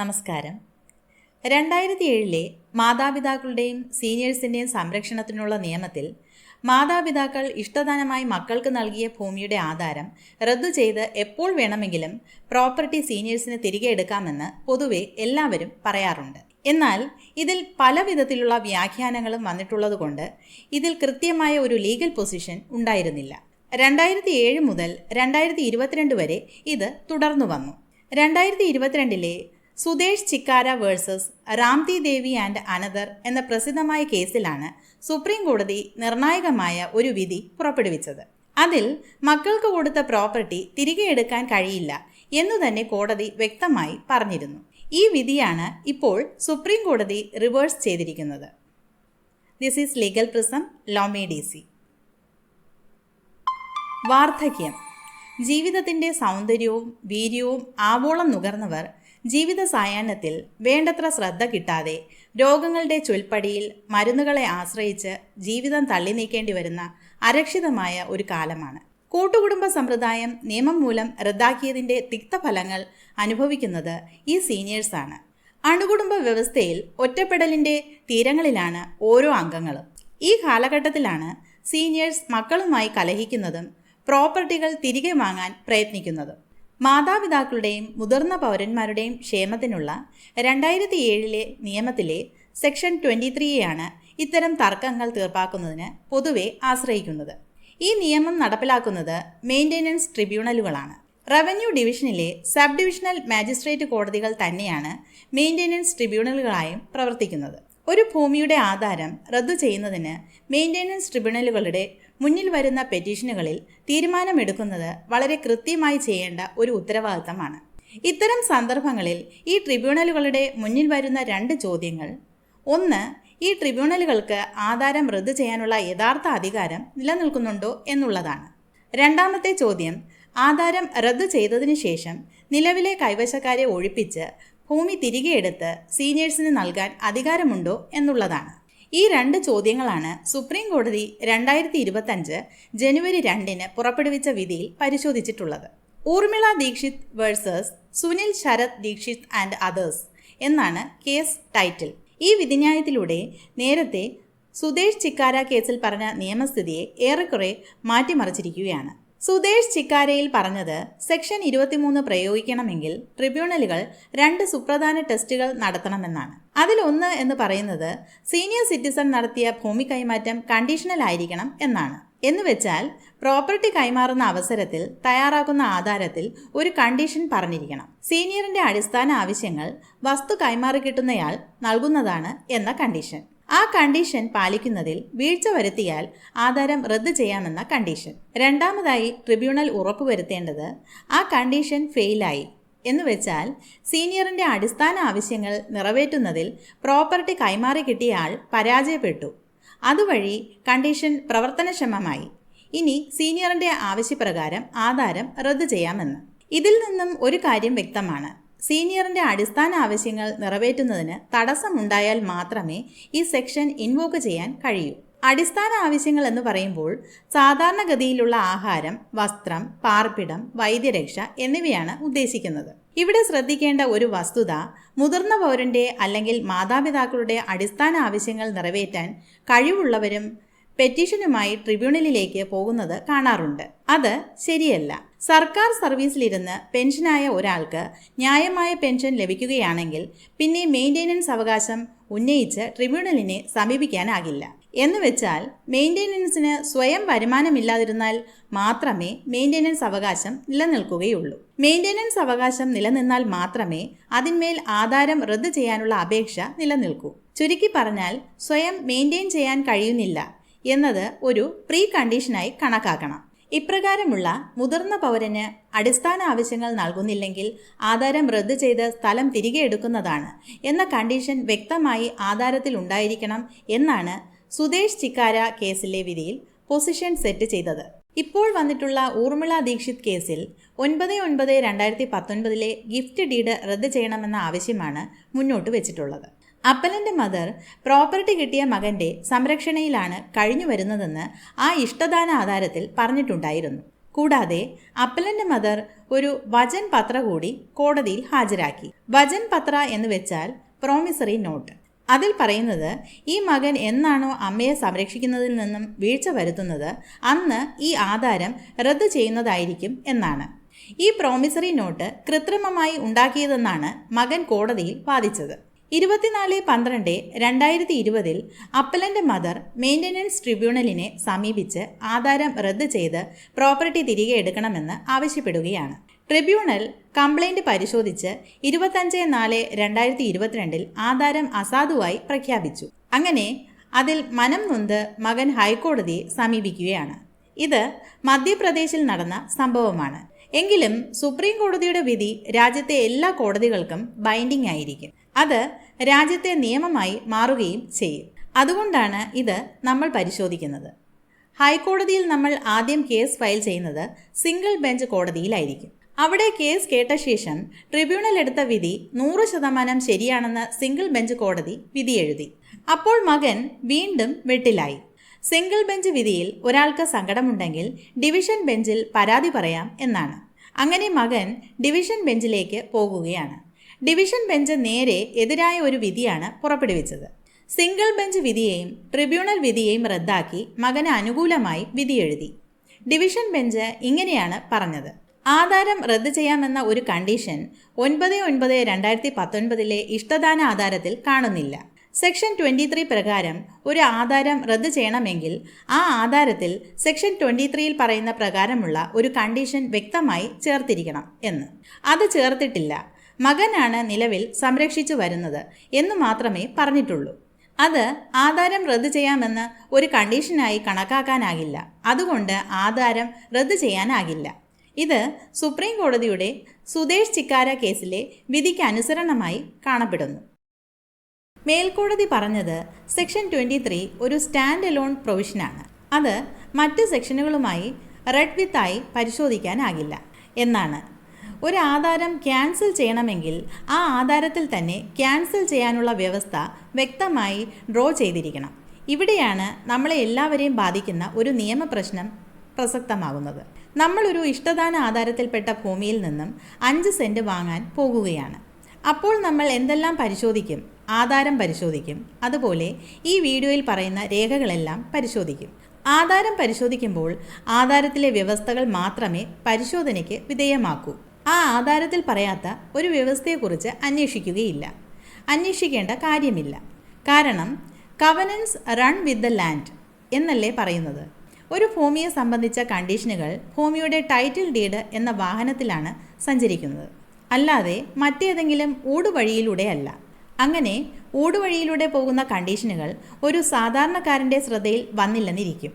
നമസ്കാരം. രണ്ടായിരത്തി ഏഴിലെ മാതാപിതാക്കളുടെയും സീനിയേഴ്സിന്റെയും സംരക്ഷണത്തിനുള്ള നിയമത്തിൽ മാതാപിതാക്കൾ ഇഷ്ടദാനമായി മക്കൾക്ക് നൽകിയ ഭൂമിയുടെ ആധാരം റദ്ദു ചെയ്ത് എപ്പോൾ വേണമെങ്കിലും പ്രോപ്പർട്ടി സീനിയേഴ്സിന് തിരികെ എടുക്കാമെന്ന് പൊതുവെ എല്ലാവരും പറയാറുണ്ട്. എന്നാൽ ഇതിൽ പല വിധത്തിലുള്ള വ്യാഖ്യാനങ്ങളും വന്നിട്ടുള്ളതുകൊണ്ട് ഇതിൽ കൃത്യമായ ഒരു ലീഗൽ പൊസിഷൻ ഉണ്ടായിരുന്നില്ല. രണ്ടായിരത്തി ഏഴ് മുതൽ രണ്ടായിരത്തി ഇരുപത്തിരണ്ട് വരെ ഇത് തുടർന്നു വന്നു. രണ്ടായിരത്തി ഇരുപത്തിരണ്ടിലെ Sudesh Chikara versus Ramti Devi and another എന്ന പ്രസിദ്ധമായ കേസിലാണ് സുപ്രീം കോടതി നിർണായകമായ ഒരു വിധി പുറപ്പെടുവിച്ചത്. അതിൽ മക്കൾക്ക് കൊടുത്ത പ്രോപ്പർട്ടി തിരികെ എടുക്കാൻ കഴിയില്ല എന്നു തന്നെ കോടതി വ്യക്തമായി പറഞ്ഞിരുന്നു. ഈ വിധിയാണ് ഇപ്പോൾ സുപ്രീം കോടതി റിവേഴ്സ് ചെയ്തിരിക്കുന്നത്. This is legal prism law made easy വാർദ്ധക്യം. ജീവിതത്തിന്റെ സൗന്ദര്യവും വീര്യവും ആവോളം നുകർന്നവർ ജീവിത സായാഹ്നത്തിൽ വേണ്ടത്ര ശ്രദ്ധ കിട്ടാതെ രോഗങ്ങളുടെ ചൊൽപ്പടിയിൽ മരുന്നുകളെ ആശ്രയിച്ച് ജീവിതം തള്ളി നീക്കേണ്ടി വരുന്ന അരക്ഷിതമായ ഒരു കാലമാണ്. കൂട്ടുകുടുംബ സമ്പ്രദായം നിയമം മൂലം റദ്ദാക്കിയതിന്റെ തിക്തഫലങ്ങൾ അനുഭവിക്കുന്നത് ഈ സീനിയേഴ്സാണ് അണുകുടുംബ വ്യവസ്ഥയിൽ ഒറ്റപ്പെടലിന്റെ തീരങ്ങളിലാണ് ഓരോ അംഗങ്ങളും. ഈ കാലഘട്ടത്തിലാണ് സീനിയേഴ്സ് മക്കളുമായി കലഹിക്കുന്നതും പ്രോപ്പർട്ടികൾ തിരികെ വാങ്ങാൻ പ്രയത്നിക്കുന്നതും. മാതാപിതാക്കളുടെയും മുതിർന്ന പൗരന്മാരുടെയും ക്ഷേമത്തിനുള്ള രണ്ടായിരത്തി ഏഴിലെ നിയമത്തിലെ സെക്ഷൻ ട്വന്റി ത്രീയെയാണ് ഇത്തരം തർക്കങ്ങൾ തീർപ്പാക്കുന്നതിന് പൊതുവെ ആശ്രയിക്കുന്നത്. ഈ നിയമം നടപ്പിലാക്കുന്നത് മെയിന്റെനൻസ് ട്രിബ്യൂണലുകളാണ്. റവന്യൂ ഡിവിഷനിലെ സബ് ഡിവിഷണൽ മാജിസ്ട്രേറ്റ് കോടതികൾ തന്നെയാണ് മെയിന്റെനൻസ് ട്രിബ്യൂണലുകളായും പ്രവർത്തിക്കുന്നത്. ഒരു ഭൂമിയുടെ ആധാരം റദ്ദു ചെയ്യുന്നതിന് മെയിന്റെനൻസ് ട്രിബ്യൂണലുകളുടെ മുന്നിൽ വരുന്ന പെറ്റീഷനുകളിൽ തീരുമാനമെടുക്കുന്നത് വളരെ കൃത്യമായി ചെയ്യേണ്ട ഒരു ഉത്തരവാദിത്തമാണ്. ഇത്തരം സന്ദർഭങ്ങളിൽ ഈ ട്രിബ്യൂണലുകളുടെ മുന്നിൽ വരുന്ന രണ്ട് ചോദ്യങ്ങൾ. ഒന്ന് ഈ ട്രിബ്യൂണലുകൾക്ക് ആധാരം റദ്ദ് ചെയ്യാനുള്ള യഥാർത്ഥ അധികാരം നിലനിൽക്കുന്നുണ്ടോ എന്നുള്ളതാണ്. രണ്ടാമത്തെ ചോദ്യം ആധാരം റദ്ദ് ചെയ്തതിനു ശേഷം നിലവിലെ കൈവശക്കാരെ ഒഴിപ്പിച്ച് ഭൂമി തിരികെ എടുത്ത് സീനിയേഴ്സിന് നൽകാൻ അധികാരമുണ്ടോ എന്നുള്ളതാണ്. ഈ രണ്ട് ചോദ്യങ്ങളാണ് സുപ്രീം കോടതി രണ്ടായിരത്തി ഇരുപത്തഞ്ച് ജനുവരി രണ്ടിന് പുറപ്പെടുവിച്ച വിധിയിൽ പരിശോധിച്ചിട്ടുള്ളത്. Urmila Dikshit versus Sunil Sharath Dikshit and others എന്നാണ് കേസ് ടൈറ്റിൽ. ഈ വിധിന്യായത്തിലൂടെ നേരത്തെ സുദേഷ് ചിക്കാര കേസിൽ പറഞ്ഞ നിയമസ്ഥിതിയെ ഏറെക്കുറെ മാറ്റിമറിച്ചിരിക്കുകയാണ്. സുദേശ് ചിക്കാരയിൽ പറഞ്ഞത് സെക്ഷൻ ഇരുപത്തിമൂന്ന് പ്രയോഗിക്കണമെങ്കിൽ ട്രിബ്യൂണലുകൾ രണ്ട് സുപ്രധാന ടെസ്റ്റുകൾ നടത്തണമെന്നാണ്. അതിലൊന്ന് എന്ന് പറയുന്നത് സീനിയർ സിറ്റിസൺ നടത്തിയ ഭൂമി കൈമാറ്റം കണ്ടീഷണൽ ആയിരിക്കണം എന്നാണ്. എന്നുവെച്ചാൽ പ്രോപ്പർട്ടി കൈമാറുന്ന അവസരത്തിൽ തയ്യാറാക്കുന്ന ആധാരത്തിൽ ഒരു കണ്ടീഷൻ പറഞ്ഞിരിക്കണം. സീനിയറിന്റെ അടിസ്ഥാന ആവശ്യങ്ങൾ വസ്തു കൈമാറി കിട്ടുന്നയാൾ നൽകുന്നതാണ് എന്ന കണ്ടീഷൻ. ആ കണ്ടീഷൻ പാലിക്കുന്നതിൽ വീഴ്ച വരുത്തിയാൽ ആധാരം റദ്ദ് ചെയ്യാമെന്ന കണ്ടീഷൻ. രണ്ടാമതായി ട്രിബ്യൂണൽ ഉറപ്പുവരുത്തേണ്ടത് ആ കണ്ടീഷൻ ഫെയിലായി എന്നുവെച്ചാൽ സീനിയറിന്റെ അടിസ്ഥാന ആവശ്യങ്ങൾ നിറവേറ്റുന്നതിൽ പ്രോപ്പർട്ടി കൈമാറി കിട്ടിയ ആൾ പരാജയപ്പെട്ടു. അതുവഴി കണ്ടീഷൻ പ്രവർത്തനക്ഷമമായി. ഇനി സീനിയറിന്റെ ആവശ്യപ്രകാരം ആധാരം റദ്ദു ചെയ്യാമെന്ന്. ഇതിൽ നിന്നും ഒരു കാര്യം വ്യക്തമാണ്. സീനിയറിന്റെ അടിസ്ഥാന ആവശ്യങ്ങൾ നിറവേറ്റുന്നതിന് തടസ്സമുണ്ടായാൽ മാത്രമേ ഈ സെക്ഷൻ ഇൻവോക്ക് ചെയ്യാൻ കഴിയൂ. അടിസ്ഥാന ആവശ്യങ്ങൾ എന്ന് പറയുമ്പോൾ സാധാരണഗതിയിലുള്ള ആഹാരം വസ്ത്രം പാർപ്പിടം വൈദ്യരക്ഷ എന്നിവയാണ് ഉദ്ദേശിക്കുന്നത്. ഇവിടെ ശ്രദ്ധിക്കേണ്ട ഒരു വസ്തുത മുതിർന്ന പൗരന്റെ അല്ലെങ്കിൽ മാതാപിതാക്കളുടെ അടിസ്ഥാന ആവശ്യങ്ങൾ നിറവേറ്റാൻ കഴിവുള്ളവരും പെറ്റീഷനുമായി ട്രിബ്യൂണലിലേക്ക് പോകുന്നത് കാണാറുണ്ട്. അത് ശരിയല്ല. സർക്കാർ സർവീസിലിരുന്ന് പെൻഷനായ ഒരാൾക്ക് ന്യായമായ പെൻഷൻ ലഭിക്കുകയാണെങ്കിൽ പിന്നെ മെയിന്റെനൻസ് അവകാശം ഉന്നയിച്ച് ട്രിബ്യൂണലിനെ സമീപിക്കാനാകില്ല. എന്നുവെച്ചാൽ മെയിന്റെനൻസിന് സ്വയം വരുമാനമില്ലാതിരുന്നാൽ മാത്രമേ മെയിന്റെനൻസ് അവകാശം നിലനിൽക്കുകയുള്ളൂ. മെയിന്റെനൻസ് അവകാശം നിലനിന്നാൽ മാത്രമേ അതിന്മേൽ ആധാരം റദ്ദ് ചെയ്യാനുള്ള അപേക്ഷ നിലനിൽക്കൂ. ചുരുക്കി പറഞ്ഞാൽ സ്വയം മെയിന്റെയിൻ ചെയ്യാൻ കഴിയുന്നില്ല എന്നത് ഒരു പ്രീ കണ്ടീഷനായി കണക്കാക്കണം. ഇപ്രകാരമുള്ള മുതിർന്ന പൗരന് അടിസ്ഥാന ആവശ്യങ്ങൾ നൽകുന്നില്ലെങ്കിൽ ആധാരം റദ്ദ് ചെയ്ത് സ്ഥലം തിരികെ എടുക്കുന്നതാണ് എന്ന കണ്ടീഷൻ വ്യക്തമായി ആധാരത്തിൽ ഉണ്ടായിരിക്കണം എന്നാണ് സുദേശ് ചിക്കാര കേസിലെ വിധിയിൽ പൊസിഷൻ സെറ്റ് ചെയ്തത്. ഇപ്പോൾ വന്നിട്ടുള്ള ഊർമിള ദീക്ഷിത് കേസിൽ ഒൻപത് ഒൻപത് രണ്ടായിരത്തി പത്തൊൻപതിലെ ഗിഫ്റ്റ് ഡീഡ് റദ്ദ് ചെയ്യണമെന്ന ആവശ്യമാണ് മുന്നോട്ട് വെച്ചിട്ടുള്ളത്. അപ്പലന്റെ മദർ പ്രോപ്പർട്ടി കിട്ടിയ മകന്റെ സംരക്ഷണയിലാണ് കഴിഞ്ഞു വരുന്നതെന്ന് ആ ഇഷ്ടദാന ആധാരത്തിൽ പറഞ്ഞിട്ടുണ്ടായിരുന്നു. കൂടാതെ അപ്പലന്റെ മദർ ഒരു വചൻ പത്ര കൂടി കോടതിയിൽ ഹാജരാക്കി. വചൻ പത്ര എന്ന് വെച്ചാൽ പ്രോമിസറി നോട്ട് അതിൽ പറയുന്നത് ഈ മകൻ എന്നാണോ അമ്മയെ സംരക്ഷിക്കുന്നതിൽ നിന്നും വീഴ്ച വരുത്തുന്നത് അന്ന് ഈ ആധാരം റദ്ദു ചെയ്യുന്നതായിരിക്കും എന്നാണ്. ഈ പ്രോമിസറി നോട്ട് കൃത്രിമമായി ഉണ്ടാക്കിയതെന്നാണ് മകൻ കോടതിയിൽ വാദിച്ചത്. ഇരുപത്തിനാല് പന്ത്രണ്ട് രണ്ടായിരത്തി ഇരുപതിൽ അപ്പലന്റെ മദർ മെയിന്റനൻസ് ട്രിബ്യൂണലിനെ സമീപിച്ച് ആധാരം റദ്ദ് ചെയ്ത് പ്രോപ്പർട്ടി തിരികെ എടുക്കണമെന്ന് ആവശ്യപ്പെടുകയാണ്. ട്രിബ്യൂണൽ കംപ്ലൈന്റ് പരിശോധിച്ച് ഇരുപത്തഞ്ച് നാല് രണ്ടായിരത്തി ഇരുപത്തിരണ്ടിൽ ആധാരം അസാധുവായി പ്രഖ്യാപിച്ചു. അങ്ങനെ അതിൽ മനം നൊന്ത് മകൻ ഹൈക്കോടതിയെ സമീപിക്കുകയാണ്. ഇത് മധ്യപ്രദേശിൽ നടന്ന സംഭവമാണ്. എങ്കിലും സുപ്രീം കോടതിയുടെ വിധി രാജ്യത്തെ എല്ലാ കോടതികൾക്കും ബൈൻഡിംഗ് ആയിരിക്കും. അത് രാജ്യത്തെ നിയമമായി മാറുകയും ചെയ്യും. അതുകൊണ്ടാണ് ഇത് നമ്മൾ പരിശോധിക്കുന്നത്. ഹൈക്കോടതിയിൽ നമ്മൾ ആദ്യം കേസ് ഫയൽ ചെയ്യുന്നത് സിംഗിൾ ബെഞ്ച് കോടതിയിലായിരിക്കും. അവിടെ കേസ് കേട്ട ശേഷം ട്രിബ്യൂണൽ എടുത്ത വിധി നൂറ് ശതമാനം ശരിയാണെന്ന് സിംഗിൾ ബെഞ്ച് കോടതി വിധി എഴുതി. അപ്പോൾ മകൻ വീണ്ടും വെട്ടിലായി. സിംഗിൾ ബെഞ്ച് വിധിയിൽ ഒരാൾക്ക് സങ്കടമുണ്ടെങ്കിൽ ഡിവിഷൻ ബെഞ്ചിൽ പരാതി പറയാം എന്നാണ്. അങ്ങനെ മകൻ ഡിവിഷൻ ബെഞ്ചിലേക്ക് പോകുകയാണ്. ഡിവിഷൻ ബെഞ്ച് നേരെ എതിരായ ഒരു വിധിയാണ് പുറപ്പെടുവിച്ചത്. സിംഗിൾ ബെഞ്ച് വിധിയെയും ട്രിബ്യൂണൽ വിധിയെയും റദ്ദാക്കി മകന് അനുകൂലമായി വിധിയെഴുതി ഡിവിഷൻ ബെഞ്ച് ഇങ്ങനെയാണ് പറഞ്ഞത്. ആധാരം റദ്ദ് ചെയ്യാമെന്ന ഒരു കണ്ടീഷൻ ഒൻപത് ഒൻപത് രണ്ടായിരത്തി പത്തൊൻപതിലെ ഇഷ്ടദാന ആധാരത്തിൽ കാണുന്നില്ല. സെക്ഷൻ ട്വന്റി ത്രീ പ്രകാരം ഒരു ആധാരം റദ്ദ് ചെയ്യണമെങ്കിൽ ആ ആധാരത്തിൽ സെക്ഷൻ ട്വന്റി ത്രീയിൽ പറയുന്ന പ്രകാരമുള്ള ഒരു കണ്ടീഷൻ വ്യക്തമായി ചേർത്തിരിക്കണം എന്ന്. അത് ചേർത്തിട്ടില്ല. മകനാണ് നിലവിൽ സംരക്ഷിച്ചു വരുന്നത് എന്ന് മാത്രമേ പറഞ്ഞിട്ടുള്ളൂ. അത് ആധാരം റദ്ദു ചെയ്യാമെന്ന് ഒരു കണ്ടീഷനായി കണക്കാക്കാനാകില്ല. അതുകൊണ്ട് ആധാരം റദ്ദു ചെയ്യാനാകില്ല. ഇത് സുപ്രീം കോടതിയുടെ സുദേശ് ചിക്കാര കേസിലെ വിധിക്ക് അനുസരണമായി കാണപ്പെടുന്നു. മേൽക്കോടതി പറഞ്ഞത് സെക്ഷൻ ട്വന്റി ത്രീ ഒരു സ്റ്റാൻഡ് അലോൺ പ്രൊവിഷനാണ്. അത് മറ്റ് സെക്ഷനുകളുമായി റെഡ് വിത്തായി പരിശോധിക്കാനാകില്ല എന്നാണ്. ഒരു ആധാരം ക്യാൻസൽ ചെയ്യണമെങ്കിൽ ആ ആധാരത്തിൽ തന്നെ ക്യാൻസൽ ചെയ്യാനുള്ള വ്യവസ്ഥ വ്യക്തമായി ഡ്രോ ചെയ്തിരിക്കണം. ഇവിടെയാണ് നമ്മളെ എല്ലാവരെയും ബാധിക്കുന്ന ഒരു നിയമപ്രശ്നം പ്രസക്തമാകുന്നത്. നമ്മളൊരു ഇഷ്ടദാന ആധാരത്തിൽപ്പെട്ട ഭൂമിയിൽ നിന്നും അഞ്ച് സെന്റ് വാങ്ങാൻ പോകുകയാണ്. അപ്പോൾ നമ്മൾ എന്തെല്ലാം പരിശോധിക്കും? ആധാരം പരിശോധിക്കും. അതുപോലെ ഈ വീഡിയോയിൽ പറയുന്ന രേഖകളെല്ലാം പരിശോധിക്കും. ആധാരം പരിശോധിക്കുമ്പോൾ ആധാരത്തിലെ വ്യവസ്ഥകൾ മാത്രമേ പരിശോധനയ്ക്ക് വിധേയമാക്കൂ. ആ ആധാരത്തിൽ പറയാത്ത ഒരു വ്യവസ്ഥയെക്കുറിച്ച് അന്വേഷിക്കുകയില്ല. അന്വേഷിക്കേണ്ട കാര്യമില്ല. കാരണം covenant run with the land എന്നല്ലേ പറയുന്നത്. ഒരു ഭൂമിയെ സംബന്ധിച്ച കണ്ടീഷനുകൾ ഭൂമിയുടെ ടൈറ്റിൽ ഡീഡ് എന്ന വാഹനത്തിലാണ് സഞ്ചരിക്കുന്നത്. അല്ലാതെ മറ്റേതെങ്കിലും ഊടുവഴിയിലൂടെയല്ല അങ്ങനെ ഊടുവഴിയിലൂടെ പോകുന്ന കണ്ടീഷനുകൾ ഒരു സാധാരണക്കാരന്റെ ശ്രദ്ധയിൽ വന്നില്ലെന്നിരിക്കും.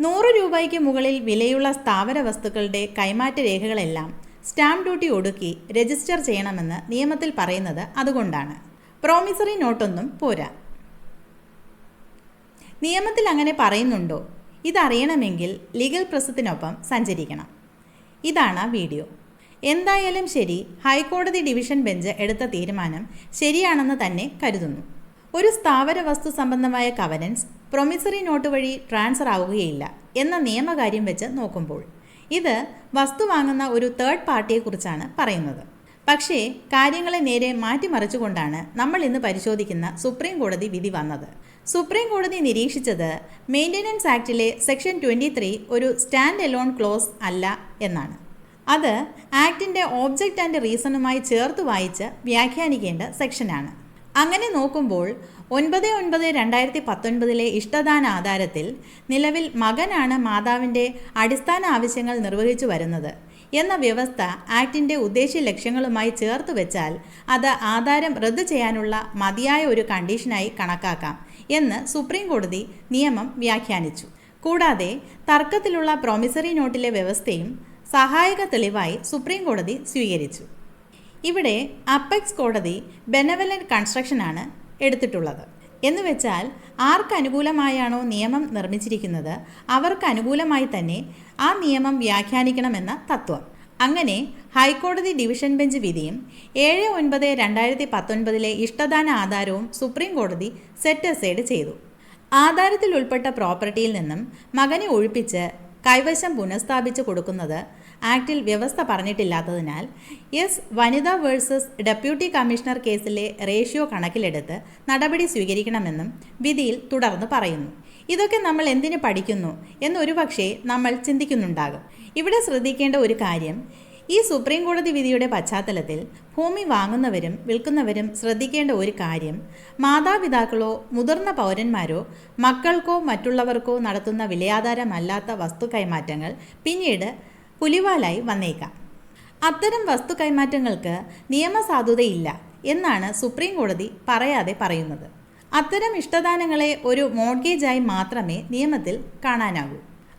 നൂറ് രൂപയ്ക്ക് മുകളിൽ വിലയുള്ള സ്ഥാവര വസ്തുക്കളുടെ കൈമാറ്റ രേഖകളെല്ലാം സ്റ്റാമ്പ് ഡ്യൂട്ടി ഒടുക്കി രജിസ്റ്റർ ചെയ്യണമെന്ന് നിയമത്തിൽ പറയുന്നത് അതുകൊണ്ടാണ്. പ്രോമിസറി നോട്ടൊന്നും പോരാ. നിയമത്തിൽ അങ്ങനെ പറയുന്നുണ്ടോ? ഇതറിയണമെങ്കിൽ ലീഗൽ പ്രസത്തിനൊപ്പം സഞ്ചരിക്കണം. ഇതാണ് വീഡിയോ. എന്തായാലും ശരി ഹൈക്കോടതി ഡിവിഷൻ ബെഞ്ച് എടുത്ത തീരുമാനം ശരിയാണെന്ന് തന്നെ കരുതുന്നു. ഒരു സ്ഥാവര വസ്തു സംബന്ധമായ കവനൻസ് പ്രൊമിസറി നോട്ട് വഴി ട്രാൻസ്ഫർ ആവുകയില്ല എന്ന നിയമകാര്യം വെച്ച് നോക്കുമ്പോൾ ഇത് വസ്തു വാങ്ങുന്ന ഒരു തേർഡ് പാർട്ടിയെക്കുറിച്ചാണ് പറയുന്നത്. പക്ഷേ കാര്യങ്ങളെ നേരെ മാറ്റിമറിച്ചുകൊണ്ടാണ് നമ്മൾ ഇന്ന് പരിശോധിക്കുന്ന സുപ്രീം കോടതി വിധി വന്നത്. സുപ്രീം കോടതി നിരീക്ഷിച്ചത് മെയിന്റനൻസ് ആക്ടിലെ സെക്ഷൻ ട്വന്റി ത്രീ ഒരു സ്റ്റാൻഡ് എലോൺ ക്ലോസ് അല്ല എന്നാണ്. അത് ആക്ടിന്റെ ഓബ്ജക്റ്റ് ആൻഡ് റീസണുമായി ചേർത്ത് വായിച്ച് വ്യാഖ്യാനിക്കേണ്ട സെക്ഷനാണ് അങ്ങനെ നോക്കുമ്പോൾ ഒൻപത് ഒൻപത് രണ്ടായിരത്തി പത്തൊൻപതിലെ ഇഷ്ടദാന ആധാരത്തിൽ നിലവിൽ മകനാണ് മാതാവിന്റെ അടിസ്ഥാന ആവശ്യങ്ങൾ നിർവഹിച്ചു വരുന്നത്. എന്ന വ്യവസ്ഥ ആക്ടിന്റെ ഉദ്ദേശ്യ ലക്ഷ്യങ്ങളുമായി ചേർത്ത് വെച്ചാൽ അത് ആധാരം റദ്ദു ചെയ്യാനുള്ള മതിയായ ഒരു കണ്ടീഷനായി കണക്കാക്കാം എന്ന് സുപ്രീം കോടതി നിയമം വ്യാഖ്യാനിച്ചു. കൂടാതെ തർക്കത്തിലുള്ള പ്രോമിസറി നോട്ടിലെ വ്യവസ്ഥയും സഹായക തെളിവായി സുപ്രീം കോടതി സ്വീകരിച്ചു. ഇവിടെ അപ്പെക്സ് കോടതി ബെനവലൻ കൺസ്ട്രക്ഷനാണ് എടുത്തിട്ടുള്ളത്. എന്ന് വെച്ചാൽ ആർക്ക് അനുകൂലമായാണോ നിയമം നിർമ്മിച്ചിരിക്കുന്നത് അവർക്ക് അനുകൂലമായി തന്നെ ആ നിയമം വ്യാഖ്യാനിക്കണമെന്ന തത്വം. അങ്ങനെ ഹൈക്കോടതി ഡിവിഷൻ ബെഞ്ച് വിധിയും ഏഴ് ഒൻപത് രണ്ടായിരത്തി പത്തൊൻപതിലെ ഇഷ്ടദാന ആധാരവും സുപ്രീം കോടതി സെറ്റ് അസൈഡ് ചെയ്തു. ആധാരത്തിൽ ഉൾപ്പെട്ട പ്രോപ്പർട്ടിയിൽ നിന്നും മകനെ ഒഴിപ്പിച്ച് കൈവശം പുനഃസ്ഥാപിച്ചു കൊടുക്കുന്നത് ആക്ടിൽ വ്യവസ്ഥ പറഞ്ഞിട്ടില്ലാത്തതിനാൽ S Vanitha versus deputy commissioner കേസിലെ റേഷ്യോ കണക്കിലെടുത്ത് നടപടി സ്വീകരിക്കണമെന്നും വിധിയിൽ തുടർന്ന് പറയുന്നു. ഇതൊക്കെ നമ്മൾ എന്തിനു പഠിക്കുന്നു എന്നൊരുപക്ഷേ നമ്മൾ ചിന്തിക്കുന്നുണ്ടാകും. ഇവിടെ ശ്രദ്ധിക്കേണ്ട ഒരു കാര്യം ഈ സുപ്രീം കോടതി വിധിയുടെ പശ്ചാത്തലത്തിൽ ഭൂമി വാങ്ങുന്നവരും വിൽക്കുന്നവരും ശ്രദ്ധിക്കേണ്ട ഒരു കാര്യം മാതാപിതാക്കളോ മുതിർന്ന പൗരന്മാരോ മക്കൾക്കോ മറ്റുള്ളവർക്കോ നടത്തുന്ന വിലയാധാരമല്ലാത്ത വസ്തു കൈമാറ്റങ്ങൾ പിന്നീട് പുലിവാലായി വന്നേക്കാം. അത്തരം വസ്തു കൈമാറ്റങ്ങൾക്ക് നിയമസാധുതയില്ല എന്നാണ് സുപ്രീം കോടതി പറയാതെ പറയുന്നത്. അത്തരം ഇഷ്ടദാനങ്ങളെ ഒരു മോഡ്ഗേജായി മാത്രമേ നിയമത്തിൽ കാണാനാകൂ.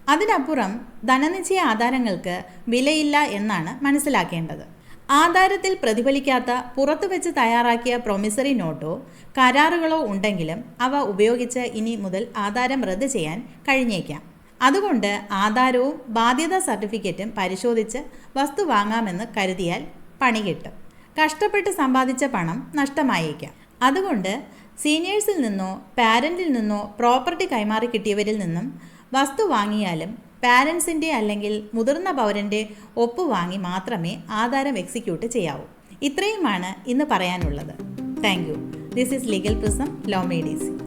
അതിനപ്പുറം ധനനിശ്ചയ ആധാരങ്ങൾക്ക് വിലയില്ല എന്നാണ് മനസ്സിലാക്കേണ്ടത്. ആധാരത്തിൽ പ്രതിഫലിക്കാത്ത പുറത്തുവെച്ച് തയ്യാറാക്കിയ പ്രൊമിസറി നോട്ടോ കരാറുകളോ ഉണ്ടെങ്കിലും അവ ഉപയോഗിച്ച് ഇനി മുതൽ ആധാരം റദ്ദ് ചെയ്യാൻ കഴിഞ്ഞേക്കാം. അതുകൊണ്ട് ആധാരവും ബാധ്യതാ സർട്ടിഫിക്കറ്റും പരിശോധിച്ച് വസ്തു വാങ്ങാമെന്ന് കരുതിയാൽ പണി കിട്ടും. കഷ്ടപ്പെട്ട് സമ്പാദിച്ച പണം നഷ്ടമായേക്കാം. അതുകൊണ്ട് സീനിയേഴ്സിൽ നിന്നോ പാരന്റിൽ നിന്നോ പ്രോപ്പർട്ടി കൈമാറി കിട്ടിയവരിൽ നിന്നും വസ്തു വാങ്ങിയാലും പാരൻസിന്റെ അല്ലെങ്കിൽ മുതിർന്ന പൗരന്റെ ഒപ്പ് വാങ്ങി മാത്രമേ ആധാരം എക്സിക്യൂട്ട് ചെയ്യാവൂ. ഇത്രയുമാണ് ഇന്ന് പറയാനുള്ളത്. Thank you. This is legal prism law made easy